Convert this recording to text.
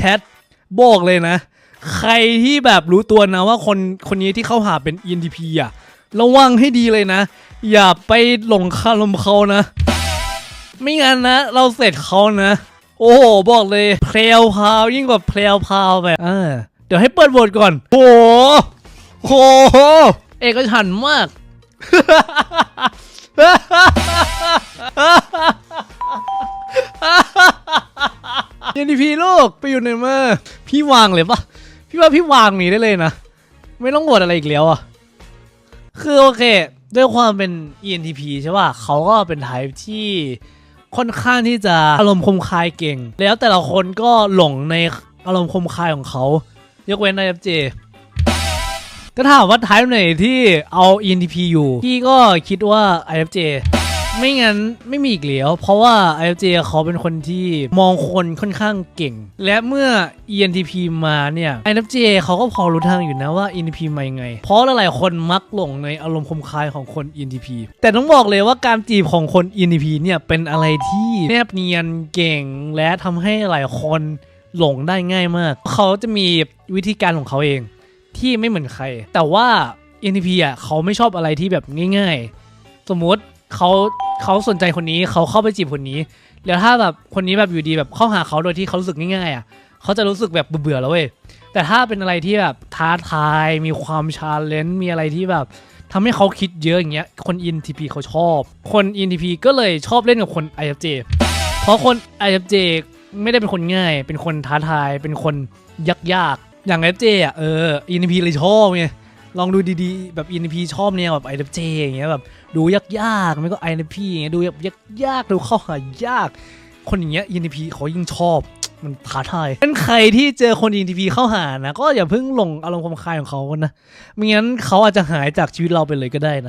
แทดบอกเลยนะ ใครที่แบบรู้ตัวนะว่าคนคนนี้ที่เข้าหาเป็น ENTP อะ ระวังให้ดีเลยนะ อย่าไปหลงคารมเขานะ ไม่งั้นนะ เราเสร็จเขานะ โอ้โห บอกเลยเพลวพาวยิ่งกว่าเพลวพาวแบบเออเดี๋ยวให้เปิดโหวตก่อน โอ้โหโอ้โหเอกฉันมาก เอ็นดีพีลูกไปอยู่ในมือพี่วางเลยปะพี่ว่าพี่วางนี้ได้เลยนะ ไม่ต้องโหวตอะไรอีกแล้วอะ คือโอเค ด้วยความเป็น ENTP ใช่ป่ะเขาก็เป็นไทป์ที่ค่อนข้างที่จะอารมณ์คมคายเก่ง แล้วแต่ละคนก็หลงในอารมณ์คมคายของเขา ยกเว้น IFJ ก็ถามว่าไทป์ไหนที่เอา ENTP อยู่ พี่ก็คิดว่า IFJ ไม่งั้นไม่มีอีกแล้ว เพราะว่า IFJ เขาเป็นคนที่มองคนค่อนข้างเก่ง และเมื่อ ENTP มาเนี่ย INFJ เขาก็พอรู้ทางอยู่นะว่า ENTP มายังไง เพราะหลายๆคนมักหลงในอารมณ์คมคายของคน ENTP แต่ต้องบอกเลยว่าการจีบของคน ENTP เนี่ยเป็นอะไรที่แนบเนียนเก่ง และทำให้หลายคนหลงได้ง่ายมาก เขาจะมีวิธีการของเขาเอง ที่ไม่เหมือนใคร แต่ว่า e n t p อะเขาไม่ชอบอะไรที่แบบง่าย ๆ สมมติ เขาเขาสนใจคนนี้เขาเข้าไปจีบคนนี้ แล้วถ้าแบบคนนี้แบบอยู่ดีแบบเข้าหาเขาโดยที่เขารู้สึกง่ายๆอะเขาจะรู้สึกแบบเบื่อๆแล้วเว้ยแต่ถ้าเป็นอะไรที่แบบท้าทายมีความชาเลนจ์มีอะไรที่แบบทำให้เขาคิดเยอะอย่างเงี้ย คน ENTP เขาชอบ คน ENTP ก็เลยชอบเล่นกับคน IFJ เพราะคน IFJ ไม่ได้เป็นคนง่าย เป็นคนท้าทาย เป็นคนยากๆ อย่าง IFJ อะ เออ ENTP เลยชอบไง ลองดูดีๆ แบบ ENFP ชอบเนี่ยแบบ IFJ อย่างเงี้ยแบบดูยากๆไม่ก็ INFP อย่างเงี้ยดูแบบยากๆดูเข้าหายาก คนอย่างเงี้ย ENFP เขายิ่งชอบมันท้าทายเป็นใครที่เจอคน ENFP เข้าหานะ ก็อย่าเพิ่งหลงอารมณ์ความคายของเขานะไม่งั้นเขาอาจจะหายจากชีวิตเราไปเลยก็ได้นะ